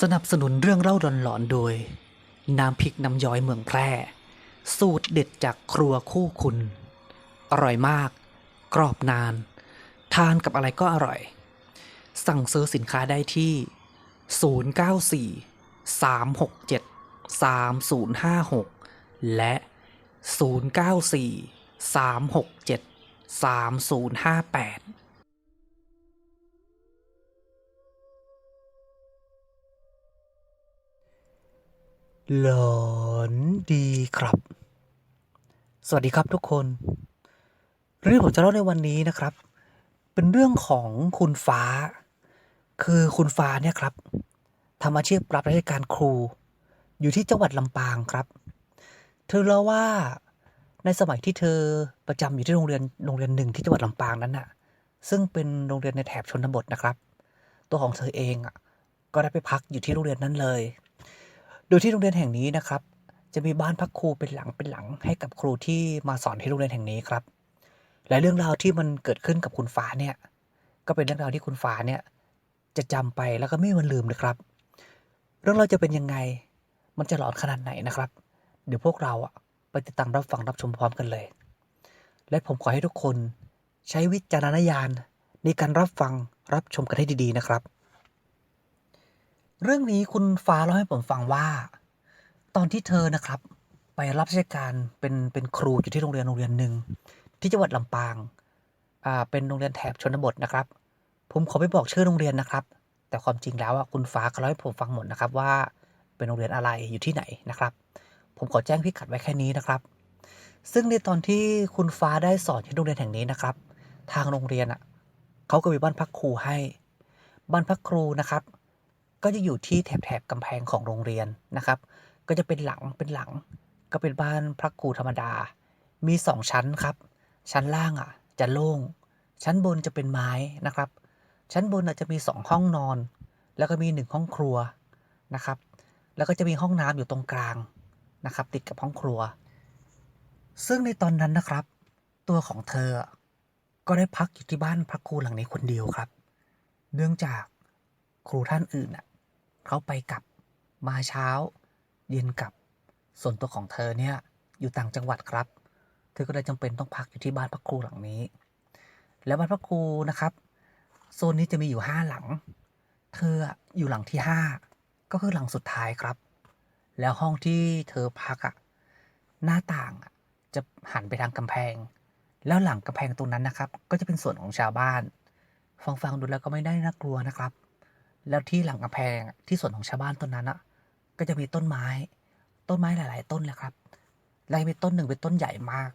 สนับสนุนเรื่องเล่าหลอนๆโดย น้ำพริกน้ำย้อยเมืองแพร่ สูตรเด็ดจากครัวคู่คุณ อร่อยมาก กรอบนาน ทานกับอะไรก็อร่อย สั่งซื้อสินค้าได้ที่ 094 367 3056 และ 094 367 3058 หลอนดีครับ สวัสดีครับทุกคน เรื่องผมจะเล่าในวันนี้นะครับ เป็นเรื่องของคุณฟ้า คือคุณฟ้าเนี่ยครับทำอาชีพรับราชการครู อยู่ที่จังหวัดลำปางครับ เธอเล่าว่าในสมัยที่เธอประจำอยู่ที่โรงเรียนโรงเรียนหนึ่งที่จังหวัดลำปางนั้นน่ะ ซึ่งเป็นโรงเรียนในแถบชนบทนะครับ ตัวของเธอเองอะก็ได้ไปพักอยู่ที่โรงเรียนนั้นเลย ยที่โรงเรียนแห่งนี้นะครับ จะมีบ้านพักครูเป็นหลังเป็นหลังให้กับครูที่มาสอนที่โรงเรียนแห่งนี้ครับ และเรื่องราวที่มันเกิดขึ้นกับคุณฟ้าเนี่ย ก็เป็นเรื่องราวที่คุณฟ้าเนี่ย จะจำไปแล้วก็ไม่มันลืมเลยครับ เรื่องเราวจะเป็นยังไง มันจะหลอนขนาดไหนนะครับ เดี๋ยวพวกเราอะไปติดตามรับฟังรับชมพร้อมกันเลย และผมขอให้ทุกคนใช้วิจารณญาณในการรับฟังรับชมกันให้ดีๆนะครับ เรื่องนี้คุณฟ้าเล่าให้ผมฟังว่า ตอนที่เธอนะครับ ไปรับราชการเป็นเป็นครูอยู่ที่โรงเรียนโรงเรียนหนึ่งที่จังหวัดลำปางอ่าเป็นโรงเรียนแถบชนบทนะครับ ผมขอไม่บอกชื่อโรงเรียนนะครับ แต่ความจริงแล้วอะคุณฟ้าเขาเล่าให้ผมฟังหมดนะครับว่าเป็นโรงเรียนอะไรอยู่ที่ไหนนะครับ ผมขอแจ้งพิกัดไว้แค่นี้นะครับ ซึ่งในตอนที่คุณฟ้าได้สอนที่โรงเรียนแห่งนี้นะครับ ทางโรงเรียนอะเขาก็มีบ้านพักครูให้ บ้านพักครูนะครับ ก็จะอยู่ที่แถบแถบๆกำแพงของโรงเรียนนะครับ ก็จะเป็นหลังเป็นหลัง ก็เป็นบ้านพระครูธรรมดา มีสองชั้นครับ ชั้นล่างอะ จะโล่ง ชั้นบนจะเป็นไม้นะครับ ชั้นบนอาจจะมีสองห้องนอน แล้วก็มีหนึ่งห้องครัวนะครับ แล้วก็จะมีห้องน้ำอยู่ตรงกลางนะครับ ติดกับห้องครัว ซึ่งในตอนนั้นนะครับ ตัวของเธอก็ได้พักอยู่ที่บ้านพระครูหลังนี้คนเดียวครับ เนื่องจากครูท่านอื่นน่ะ เขาไปกลับมาเช้า เย็นกลับ ส่วนตัวของเธอเนี่ยอยู่ต่างจังหวัดครับ เธอก็เลยจำเป็นต้องพักอยู่ที่บ้านพระครูหลังนี้ แล้วบ้านพระครูนะครับ โซนนี้จะมีอยู่ห้าหลัง เธออยู่หลังที่ห้าก็คือหลังสุดท้ายครับ แล้วห้องที่เธอพักอะหน้าต่างจะหันไปทางกำแพง แล้วหลังกำแพงตรงนั้นนะครับ ก็จะเป็นส่วนของชาวบ้าน ฟังๆดูแล้วก็ไม่ได้น่ากลัวนะครับ แล้วที่หลังกำแพงที่ส่วนของชาวบ้านต้นนั้นอะก็จะมีต้นไม้ ต้นไม้หลาย ๆ ต้นแหละครับแล้วมีต้นหนึ่งเป็นต้นใหญ่มาก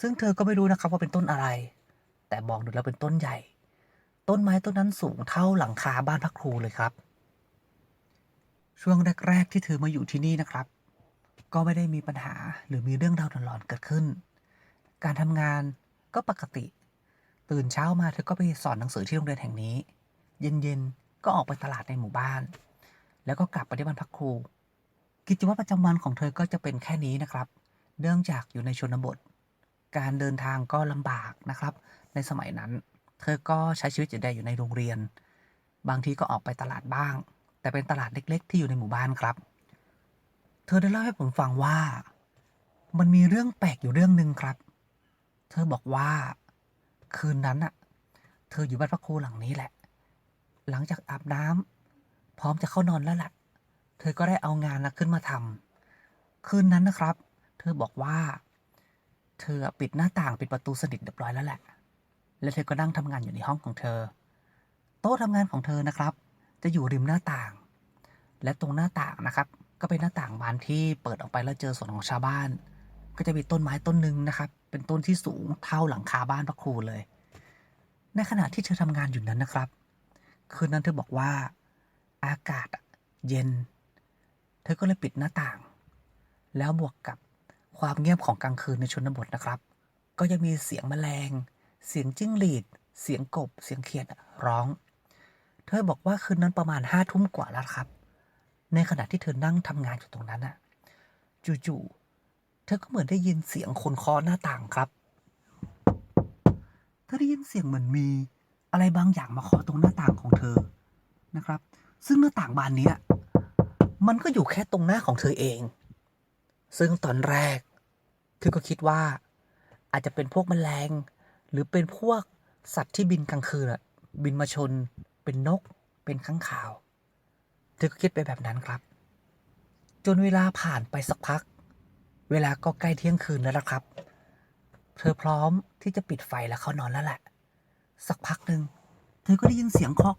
ซึ่งเธอก็ไม่รู้นะครับว่าเป็นต้นอะไร แต่มองดูแล้วเป็นต้นใหญ่ ต้นไม้ต้นนั้นสูงเท่าหลังคาบ้านพักครูเลยครับ ช่วงแรก ๆ ที่เธอมาอยู่ที่นี่นะครับ ก็ไม่ได้มีปัญหาหรือมีเรื่องราวหลอนๆเกิดขึ้น การทำงานก็ปกติ ตื่นเช้ามาเธอก็ไปสอนหนังสือที่โรงเรียนแห่งนี้ เย็นๆ ก็ออกไปตลาดในหมู่บ้าน แล้วก็กลับไปที่บ้านพักครู กิจวัตรประจำวันของเธอก็จะเป็นแค่นี้นะครับ เนื่องจากอยู่ในชนบท การเดินทางก็ลำบากนะครับ ในสมัยนั้น เธอก็ใช้ชีวิตอยู่ได้อยู่ในโรงเรียน บางทีก็ออกไปตลาดบ้าง แต่เป็นตลาดเล็ก ๆ ที่อยู่ในหมู่บ้านครับ เธอได้เล่าให้ผมฟังว่า มันมีเรื่องแปลกอยู่เรื่องหนึ่งครับ เธอบอกว่า คืนนั้นอะเธออยู่บ้านพระครูหลังนี้แหละ หลังจากอาบน้ำพร้อมจะเข้านอนแล้วแหละเธอก็ได้เอางานนะขึ้นมาทำคืนนั้นนะครับ เธอบอกว่า เธอปิดหน้าต่างปิดประตูสนิทเรียบร้อยแล้วแหละ แล้วเธอก็นั่งทำงานอยู่ในห้องของเธอ โต๊ะทำงานของเธอนะครับ จะอยู่ริมหน้าต่าง และตรงหน้าต่างนะครับ ก็เป็นหน้าต่างบานที่เปิดออกไปแล้วเจอสวนของชาวบ้าน ก็จะมีต้นไม้ต้นหนึ่งนะครับ เป็นต้นที่สูงเท่าหลังคาบ้านพระครูเลย ในขณะที่เธอทำงานอยู่นั้นนะครับ คืนนั้นเธอบอกว่า อากาศเย็น เธอก็เลยปิดหน้าต่าง แล้วบวกกับความเงียบของกลางคืนในชนบทนะครับ ก็จะมีเสียงแมลง เสียงจิ้งหรีด เสียงกบ เสียงเขียดร้อง เธอบอกว่าคืนนั้นประมาณห้าทุ่มกว่าแล้วครับ ในขณะที่เธอนั่งทำงานอยู่ตรงนั้นอะจู่ๆ เธอก็เหมือนได้ยินเสียงคนเคาะหน้าต่างครับ เธอได้ยินเสียงเหมือนมี อะไรบางอย่างมาเคาะตรงหน้าต่างของเธอนะครับ ซึ่งหน้าต่างบานนี้มันก็อยู่แค่ตรงหน้าของเธอเอง ซึ่งตอนแรก เธอก็คิดว่า อาจจะเป็นพวกแมลง หรือเป็นพวกสัตว์ที่บินกลางคืนอะบินมาชน เป็นนก เป็นข้างข่าว เธอก็คิดไปแบบนั้นครับ จนเวลาผ่านไปสักพัก เวลาก็ใกล้เที่ยงคืนแล้วละครับ เธอพร้อมที่จะปิดไฟแล้วเข้านอนแล้วแหละ สักพักหนึ่งเธอก็ได้ยินเสียงเคาะ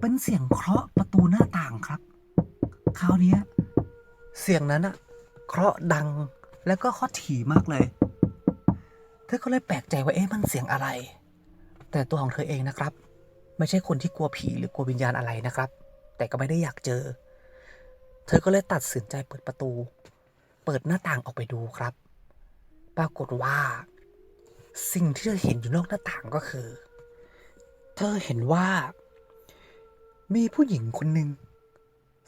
เป็นเสียงเคาะประตูหน้าต่างครับ คราวนี้เสียงนั้นอะเคาะดังแล้วก็เคาะถี่มากเลย เธอก็เลยแปลกใจว่าเอ๊ะมันเสียงอะไร แต่ตัวของเธอเองนะครับ ไม่ใช่คนที่กลัวผีหรือกลัววิญญาณอะไรนะครับ แต่ก็ไม่ได้อยากเจอ เธอก็เลยตัดสินใจเปิดประตู เปิดหน้าต่างออกไปดูครับ ปรากฏว่า สิ่งที่เธอเห็นอยู่นอกหน้าต่างก็คือ เธอเห็นว่า มีผู้หญิงคนหนึ่ง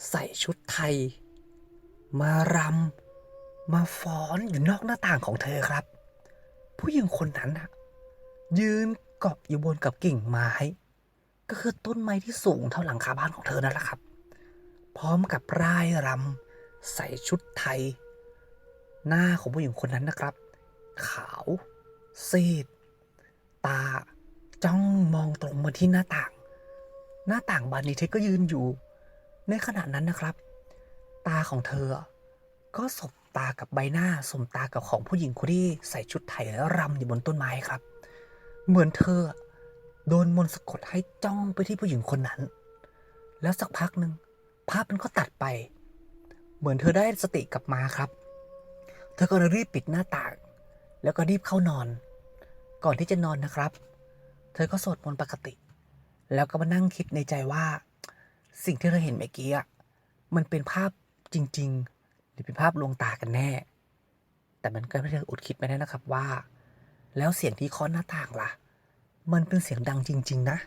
ใส่ชุดไทย มารำมาฟ้อนอยู่นอกหน้าต่างของเธอครับ ผู้หญิงคนนั้นน่ะยืนเกาะอยู่บนกับกิ่งไม้ ก็คือต้นไม้ที่สูงเท่าหลังคาบ้านของเธอนั่นแหละครับ พร้อมกับร่ายรำใส่ชุดไทย หน้าของผู้หญิงคนนั้นนะครับ ขาว ซีด ตาจ้องมองตรงมาที่หน้าต่าง หน้าต่างบานนี้เธอก็ยืนอยู่ ในขณะนั้นนะครับ ตาของเธอ ก็สบตากับใบหน้าสมตากับของผู้หญิงคนที่ใส่ชุดไทยแล้วรำอยู่บนต้นไม้ครับ เหมือนเธอ โดนมนต์สะกดให้จ้องไปที่ผู้หญิงคนนั้น แล้วสักพักหนึ่งภาพมันก็ตัดไป เหมือนเธอได้สติกลับมาครับ เธอก็เลยรีบปิดหน้าต่าง แล้วก็รีบเข้านอน ก่อนที่จะนอนนะครับ เธอก็สวดมนต์ปกติ แล้วก็มานั่งคิดในใจว่า สิ่งที่เธอเห็นเมื่อกี้อะมันเป็นภาพจริง ๆ หรือเป็นภาพลวงตากันแน่ แต่มันก็ไม่ได้อดคิดไม่ได้นะครับว่า แล้วเสียงที่เคาะหน้าต่างล่ะ มันเป็นเสียงดังจริง ๆ นะ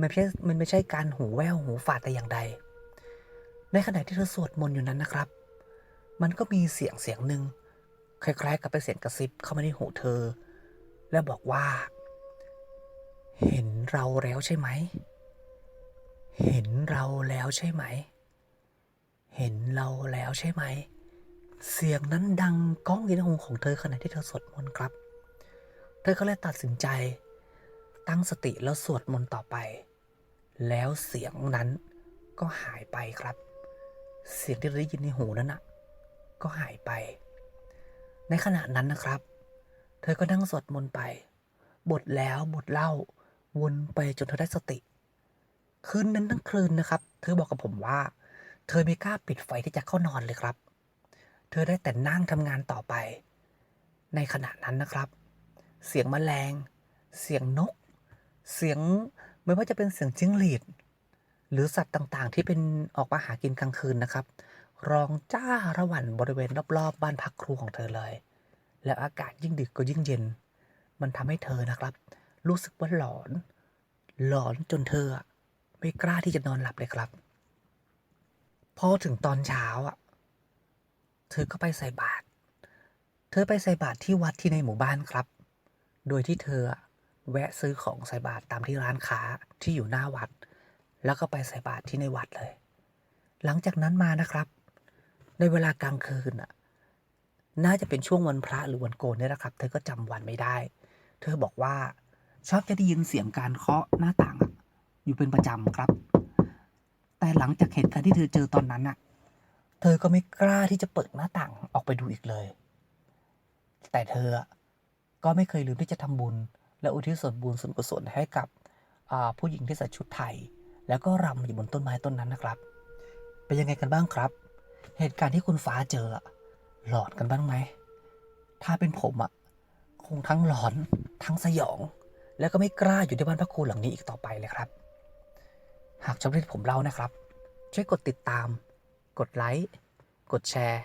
มันไม่ใช่มันไม่ใช่การหูแว่วหูฝาดแต่อย่างใด ในขณะที่เธอสวดมนต์อยู่นั้นนะครับ มันก็มีเสียงเสียงหนึ่ง คล้ายๆ กับเป็นเสียงกระซิบเข้ามาในหูเธอ แล้วบอกว่า เห็นเราแล้วใช่ไหม เห็นเราแล้วใช่ไหม เห็นเราแล้วใช่ไหม เสียงนั้นดังก้องยู่ในหูของเธอขณะที่เธอสวดมนต์ครับ เธอก็เลยตัดสินใจ ตั้งสติแล้วสวดมนต์ต่อไป แล้วเสียงนั้นก็หายไปครับ เสียงที่ราได้ยินในหูนั้นน่ะ ก็หายไป ในขณะนั้นนะครับ เธอก็นั่งสวดมนต์ไป บทแล้วบทเล่า วนไปจนเธอได้สติ คืนนั้นทั้งคืนนะครับ เธอบอกกับผมว่า เธอไม่กล้าปิดไฟที่จะเข้านอนเลยครับ เธอได้แต่นั่งทำงานต่อไป ในขณะนั้นนะครับ เสียงแมลง เสียงนก เสียงไม่ว่าจะเป็นเสียงจิ้งหรีดหรือสัตว์ต่างๆ ที่เป็นออกมาหากินกลางคืนนะครับ ร้องจ้าระหว่างบริเวณรอบๆบบ้านพักครูของเธอเลย แล้วอากาศยิ่งดึกก็ยิ่งเย็น มันทำให้เธอนะครับ รู้สึกว่าหลอน หลอนจนเธอไม่กล้าที่จะนอนหลับเลยครับ พอถึงตอนเช้าอะ เธอก็ไปใส่บาตร เธอไปใส่บาตรที่วัดที่ในหมู่บ้านครับ โดยที่เธอแวะซื้อของใส่บาตรตามที่ร้านค้าที่อยู่หน้าวัด แล้วก็ไปใส่บาตรที่ในวัดเลย หลังจากนั้นมานะครับ ในเวลากลางคืนอะ น่าจะเป็นช่วงวันพระหรือวันโกนเนี่ยแหละครับ เธอก็จำวันไม่ได้ เธอบอกว่าชอบจะได้ยินเสียงการเคาะหน้าต่างอะอยู่เป็นประจำครับ แต่หลังจากเหตุการณ์ที่เธอเจอตอนนั้นอะ เธอก็ไม่กล้าที่จะเปิดหน้าต่างออกไปดูอีกเลย แต่เธอก็ไม่เคยลืมที่จะทำบุญ และอุทิศส่วนบุญส่วนกุศลให้กับผู้หญิงที่ใส่ชุดไทย แล้วก็รำอยู่บนต้นไม้ต้นนั้นนะครับ เป็นยังไงกันบ้างครับ เหตุการณ์ที่คุณฟ้าเจออะหลอนกันบ้างไหม ถ้าเป็นผมอะคงทั้งหลอนทั้งสยอง แล้วก็ไม่กล้าอยู่ในบ้านพระครูหลังนี้อีกต่อไปเลยครับ หากชอบที่ผมเล่านะครับ ช่วยกดติดตาม กดไลค์ กดแชร์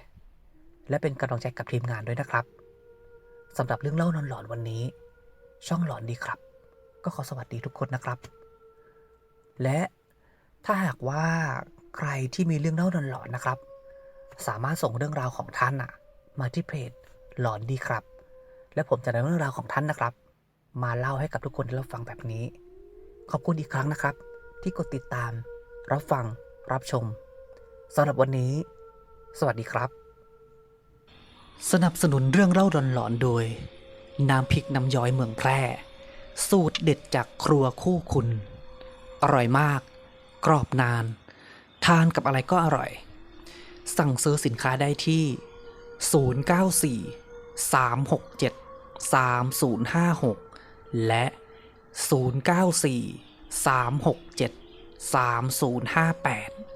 และเป็นกำลังใจกับทีมงานด้วยนะครับสำหรับเรื่องเล่านอนหลอนวันนี้ ช่องหลอนดีครับ ก็ขอสวัสดีทุกคนนะครับ และถ้าหากว่าใครที่มีเรื่องเล่าหลอนๆนะครับ สามารถส่งเรื่องราวของท่านอะมาที่เพจหลอนดีครับ และผมจะนำเรื่องราวของท่านนะครับ มาเล่าให้กับทุกคนได้รับฟังแบบนี้ ขอบคุณอีกครั้งนะครับ ที่กดติดตาม รับฟัง รับชมสำหรับวันนี้ สวัสดีครับ สนับสนุนเรื่องเล่าหลอนๆโดย น้ำพริกน้ำย้อยเมืองแพร่ สูตรเด็ดจากครัวคู่คุณ อร่อยมาก กรอบนาน ทานกับอะไรก็อร่อย สั่งซื้อสินค้าได้ที่ 094 367 3056 และ 094 367 3058